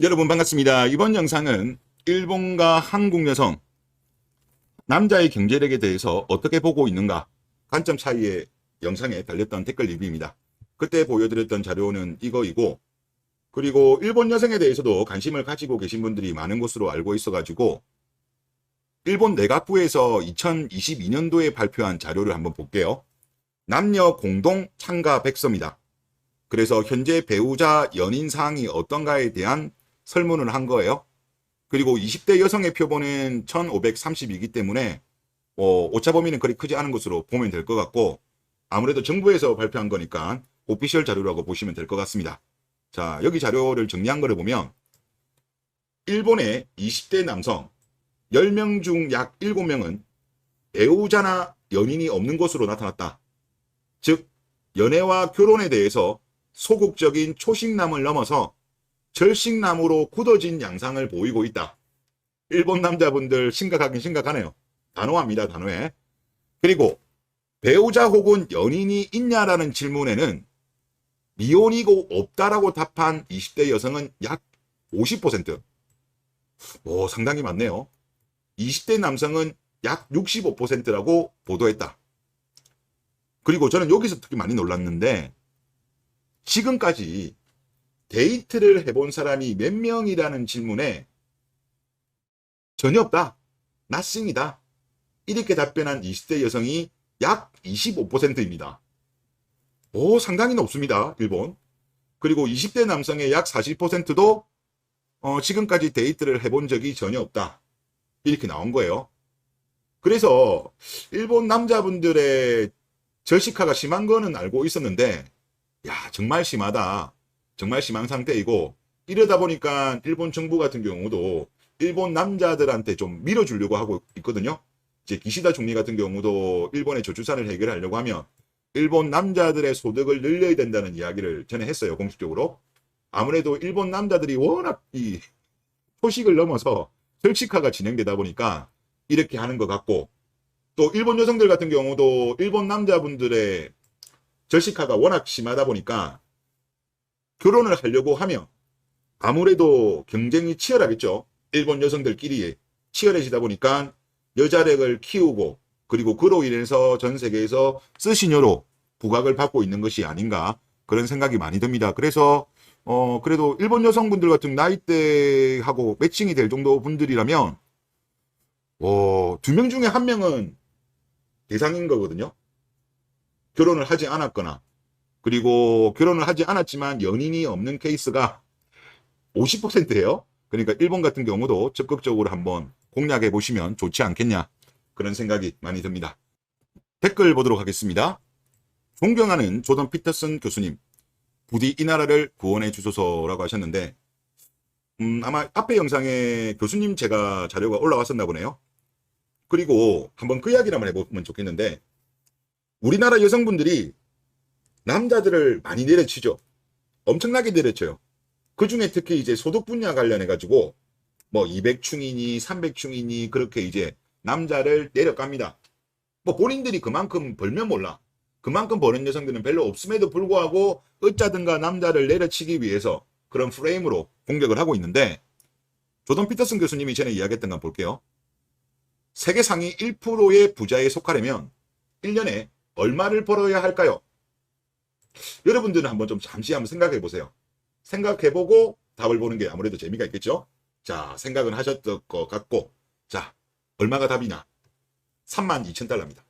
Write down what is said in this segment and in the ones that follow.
여러분 반갑습니다. 이번 영상은 일본과 한국 여성 남자의 경제력에 대해서 어떻게 보고 있는가 관점 차이의 영상에 달렸던 댓글 리뷰입니다. 그때 보여드렸던 자료는 이거이고 그리고 일본 여성에 대해서도 관심을 가지고 계신 분들이 많은 것으로 알고 있어가지고 일본 내각부에서 2022년도에 발표한 자료를 한번 볼게요. 남녀 공동 참가 백서입니다. 그래서 현재 배우자 연인 사항이 어떤가에 대한 설문을 한 거예요. 그리고 20대 여성의 표본은 1532이기 때문에 어, 오차 범위는 그리 크지 않은 것으로 보면 될 것 같고 아무래도 정부에서 발표한 거니까 오피셜 자료라고 보시면 될 것 같습니다. 자, 여기 자료를 정리한 거를 보면 일본의 20대 남성 10명 중 약 7명은 배우자나 연인이 없는 것으로 나타났다. 즉, 연애와 결혼에 대해서 소극적인 초식남을 넘어서 절식남으로 굳어진 양상을 보이고 있다. 일본 남자분들 심각하긴 심각하네요. 단호합니다, 단호해. 그리고 배우자 혹은 연인이 있냐라는 질문에는 미혼이고 없다라고 답한 20대 여성은 약 50%. 오, 상당히 많네요. 20대 남성은 약 65%라고 보도했다. 그리고 저는 여기서 특히 많이 놀랐는데 지금까지 데이트를 해본 사람이 몇 명이라는 질문에 전혀 없다. 나싱이다. 이렇게 답변한 20대 여성이 약 25%입니다. 오, 상당히 높습니다. 일본. 그리고 20대 남성의 약 40%도 어, 지금까지 데이트를 해본 적이 전혀 없다. 이렇게 나온 거예요. 그래서 일본 남자분들의 절식화가 심한 거는 알고 있었는데 야, 정말 심하다. 정말 심한 상태이고 이러다 보니까 일본 정부 같은 경우도 일본 남자들한테 좀 밀어주려고 하고 있거든요. 이제 기시다 총리 같은 경우도 일본의 저출산을 해결하려고 하면 일본 남자들의 소득을 늘려야 된다는 이야기를 전에 했어요. 공식적으로. 아무래도 일본 남자들이 워낙 이 소식을 넘어서 절식화가 진행되다 보니까 이렇게 하는 것 같고 또 일본 여성들 같은 경우도 일본 남자분들의 절식화가 워낙 심하다 보니까 결혼을 하려고 하면 아무래도 경쟁이 치열하겠죠. 일본 여성들끼리 치열해지다 보니까 여자력을 키우고 그리고 그로 인해서 전 세계에서 스시녀로 부각을 받고 있는 것이 아닌가 그런 생각이 많이 듭니다. 그래서 어 그래도 일본 여성분들 같은 나이대하고 매칭이 될 정도 분들이라면 어두 명 중에 한 명은 대상인 거거든요. 결혼을 하지 않았거나 그리고 결혼을 하지 않았지만 연인이 없는 케이스가 50%예요. 그러니까 일본 같은 경우도 적극적으로 한번 공략해 보시면 좋지 않겠냐 그런 생각이 많이 듭니다. 댓글 보도록 하겠습니다. 존경하는 조던 피터슨 교수님, 부디 이 나라를 구원해 주소서라고 하셨는데, 음, 아마 앞에 영상에 교수님 제가 자료가 올라왔었나 보네요. 그리고 한번 그 이야기를 한번 해보면 좋겠는데, 우리나라 여성분들이 남자들을 많이 내려치죠. 엄청나게 내려쳐요. 그 중에 특히 이제 소득 분야 관련해 가지고 뭐 200충이니 300충이니 그렇게 이제 남자를 내려갑니다. 뭐 본인들이 그만큼 벌면 몰라. 그만큼 버는 여성들은 별로 없음에도 불구하고 어쩌든가 남자를 내려치기 위해서 그런 프레임으로 공격을 하고 있는데 조던 피터슨 교수님이 전에 이야기했던 거 볼게요. 세계 상위 1%의 부자에 속하려면 1년에 얼마를 벌어야 할까요? 여러분들은 한번 좀 잠시 한번 생각해 보세요. 생각해 보고 답을 보는 게 아무래도 재미가 있겠죠? 자, 생각은 하셨을 것 같고, 자, 얼마가 답이나? 3만 2천 달러입니다.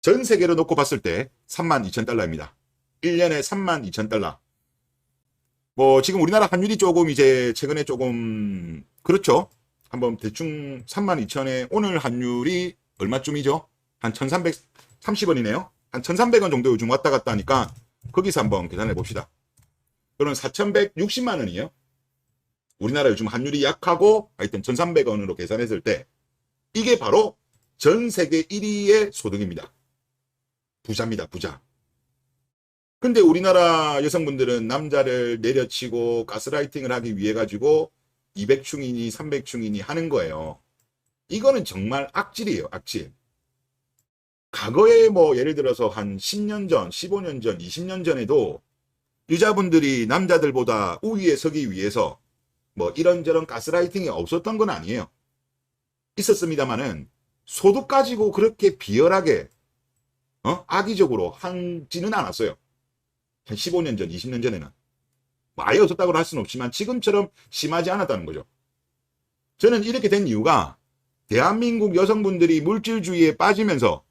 전 세계로 놓고 봤을 때 3만 2천 달러입니다. 1년에 3만 2천 달러. 뭐, 지금 우리나라 환율이 조금 이제 최근에 조금, 그렇죠? 한번 대충 3만 2천에 오늘 환율이 얼마쯤이죠? 한 1330원이네요. 한 1300원 정도 요즘 왔다 갔다 하니까 거기서 한번 계산해 봅시다. 그럼 4160만 원이에요. 우리나라 요즘 환율이 약하고 하여튼 1300원으로 계산했을 때 이게 바로 전 세계 1위의 소득입니다. 부자입니다, 부자. 근데 우리나라 여성분들은 남자를 내려치고 가스라이팅을 하기 위해 가지고 200충이니 300충이니 하는 거예요. 이거는 정말 악질이에요, 악질. 과거에 뭐 예를 들어서 한 10년 전, 15년 전, 20년 전에도 여자분들이 남자들보다 우위에 서기 위해서 뭐 이런저런 가스라이팅이 없었던 건 아니에요. 있었습니다마는 소득 가지고 그렇게 비열하게 어? 악의적으로 하지는 않았어요. 한 15년 전, 20년 전에는. 뭐 아예 없었다고 할 수는 없지만 지금처럼 심하지 않았다는 거죠. 저는 이렇게 된 이유가 대한민국 여성분들이 물질주의에 빠지면서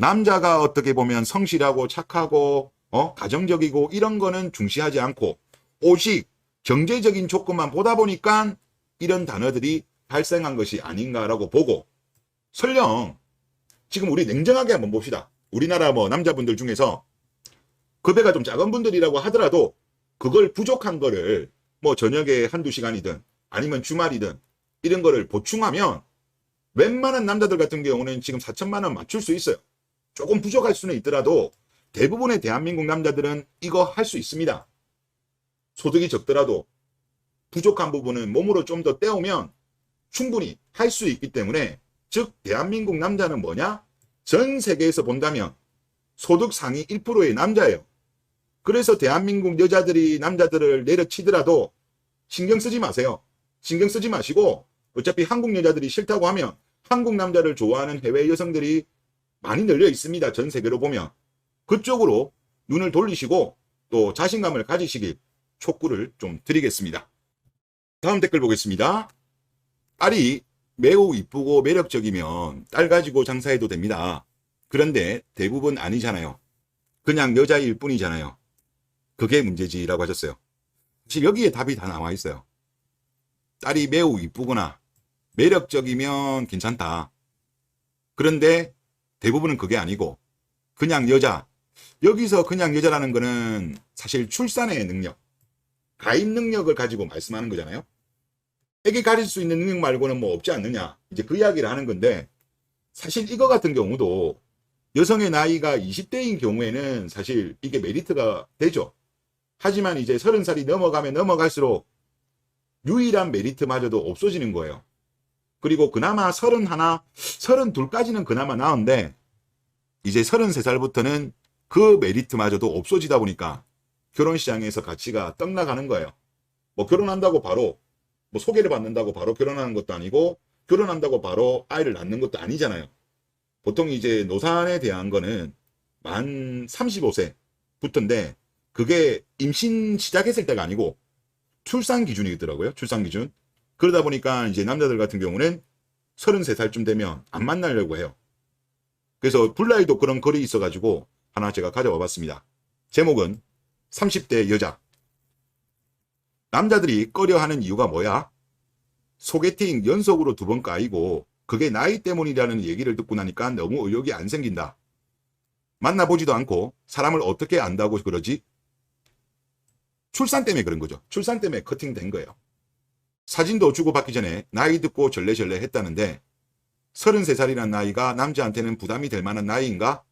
남자가 어떻게 보면 성실하고 착하고 어? 가정적이고 이런 거는 중시하지 않고 오직 경제적인 조건만 보다 보니까 이런 단어들이 발생한 것이 아닌가라고 보고 설령 지금 우리 냉정하게 한번 봅시다. 우리나라 뭐 남자분들 중에서 급여가 좀 작은 분들이라고 하더라도 그걸 부족한 거를 뭐 저녁에 한두 시간이든 아니면 주말이든 이런 거를 보충하면 웬만한 남자들 같은 경우는 지금 4천만 원 맞출 수 있어요. 조금 부족할 수는 있더라도 대부분의 대한민국 남자들은 이거 할 수 있습니다. 소득이 적더라도 부족한 부분은 몸으로 좀더 떼오면 충분히 할 수 있기 때문에 즉 대한민국 남자는 뭐냐? 전 세계에서 본다면 소득 상위 1%의 남자예요. 그래서 대한민국 여자들이 남자들을 내려치더라도 신경 쓰지 마세요. 신경 쓰지 마시고 어차피 한국 여자들이 싫다고 하면 한국 남자를 좋아하는 해외 여성들이 많이 널려 있습니다. 전 세계로 보면. 그쪽으로 눈을 돌리시고 또 자신감을 가지시길 촉구를 좀 드리겠습니다. 다음 댓글 보겠습니다. 딸이 매우 이쁘고 매력적이면 딸 가지고 장사해도 됩니다. 그런데 대부분 아니잖아요. 그냥 여자일 뿐이잖아요. 그게 문제지라고 하셨어요. 사실 여기에 답이 다 나와 있어요. 딸이 매우 이쁘거나 매력적이면 괜찮다. 그런데 대부분은 그게 아니고 그냥 여자. 여기서 그냥 여자라는 거는 사실 출산의 능력, 가입 능력을 가지고 말씀하는 거잖아요. 애기 가질 수 있는 능력 말고는 뭐 없지 않느냐. 이제 그 이야기를 하는 건데 사실 이거 같은 경우도 여성의 나이가 20대인 경우에는 사실 이게 메리트가 되죠. 하지만 이제 30살이 넘어가면 넘어갈수록 유일한 메리트마저도 없어지는 거예요. 그리고 그나마 31, 32까지는 그나마 나은데 이제 33살부터는 그 메리트마저도 없어지다 보니까 결혼 시장에서 가치가 떡 나가는 거예요. 뭐 결혼한다고 바로 뭐 소개를 받는다고 바로 결혼하는 것도 아니고 결혼한다고 바로 아이를 낳는 것도 아니잖아요. 보통 이제 노산에 대한 거는 만 35세부터인데 그게 임신 시작했을 때가 아니고 출산 기준이더라고요. 출산 기준. 그러다 보니까 이제 남자들 같은 경우는 33살쯤 되면 안 만나려고 해요. 그래서 불나이도 그런 글이 있어가지고 하나 제가 가져와 봤습니다. 제목은 30대 여자. 남자들이 꺼려하는 이유가 뭐야? 소개팅 연속으로 두 번 까이고 그게 나이 때문이라는 얘기를 듣고 나니까 너무 의욕이 안 생긴다. 만나보지도 않고 사람을 어떻게 안다고 그러지? 출산 때문에 그런 거죠. 출산 때문에 커팅된 거예요. 사진도 주고받기 전에 나이 듣고 절레절레 했다는데 33살이라는 나이가 남자한테는 부담이 될 만한 나이인가?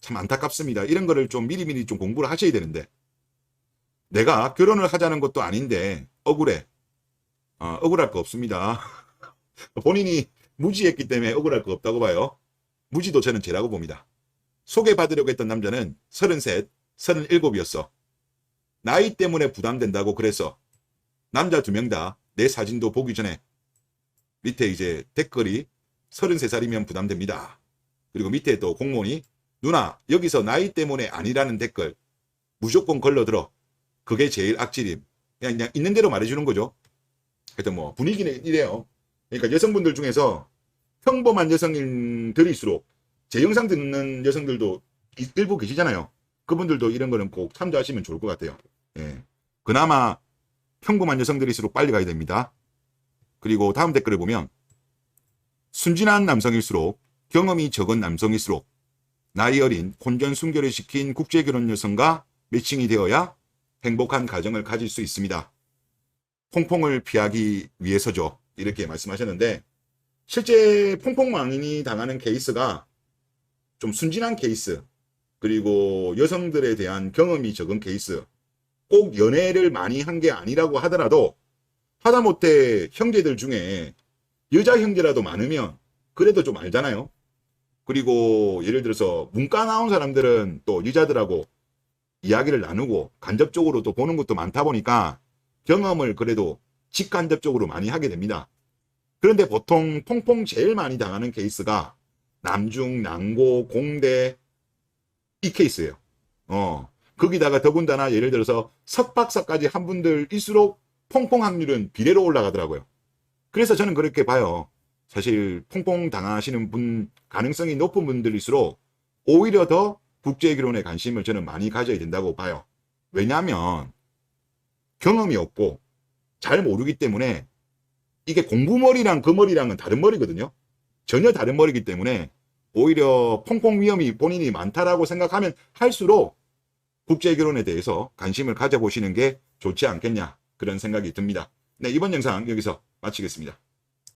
참 안타깝습니다. 이런 거를 좀 미리미리 좀 공부를 하셔야 되는데 내가 결혼을 하자는 것도 아닌데 억울해. 어, 억울할 거 없습니다. 본인이 무지했기 때문에 억울할 거 없다고 봐요. 무지도 저는 죄라고 봅니다. 소개받으려고 했던 남자는 33, 37이었어. 나이 때문에 부담된다고 그래서 남자 두 명 다 내 사진도 보기 전에 밑에 이제 댓글이 33살이면 부담됩니다. 그리고 밑에 또 공무원이 누나 여기서 나이 때문에 아니라는 댓글 무조건 걸러들어. 그게 제일 악질임. 그냥, 그냥 있는 대로 말해주는 거죠. 하여튼 뭐 분위기는 이래요. 그러니까 여성분들 중에서 평범한 여성들일수록 제 영상 듣는 여성들도 이- 일부 계시잖아요. 그분들도 이런 거는 꼭 참조하시면 좋을 것 같아요. 예. 그나마 평범한 여성들일수록 빨리 가야 됩니다. 그리고 다음 댓글을 보면 순진한 남성일수록 경험이 적은 남성일수록 나이 어린 혼전 순결을 시킨 국제결혼 여성과 매칭이 되어야 행복한 가정을 가질 수 있습니다. 퐁퐁을 피하기 위해서죠. 이렇게 말씀하셨는데 실제 퐁퐁 망인이 당하는 케이스가 좀 순진한 케이스 그리고 여성들에 대한 경험이 적은 케이스 꼭 연애를 많이 한 게 아니라고 하더라도 하다못해 형제들 중에 여자 형제라도 많으면 그래도 좀 알잖아요. 그리고 예를 들어서 문과 나온 사람들은 또 여자들하고 이야기를 나누고 간접적으로 또 보는 것도 많다 보니까 경험을 그래도 직간접적으로 많이 하게 됩니다. 그런데 보통 퐁퐁 제일 많이 당하는 케이스가 남중, 남고, 공대 이 케이스예요. 어. 거기다가 더군다나 예를 들어서 석박사까지 한 분들일수록 퐁퐁 확률은 비례로 올라가더라고요. 그래서 저는 그렇게 봐요. 사실 퐁퐁 당하시는 분 가능성이 높은 분들일수록 오히려 더 국제기론에 관심을 저는 많이 가져야 된다고 봐요. 왜냐하면 경험이 없고 잘 모르기 때문에 이게 공부머리랑 그 머리랑은 다른 머리거든요. 전혀 다른 머리기 때문에 오히려 퐁퐁 위험이 본인이 많다라고 생각하면 할수록 국제 결혼에 대해서 관심을 가져보시는 게 좋지 않겠냐 그런 생각이 듭니다. 네, 이번 영상 여기서 마치겠습니다.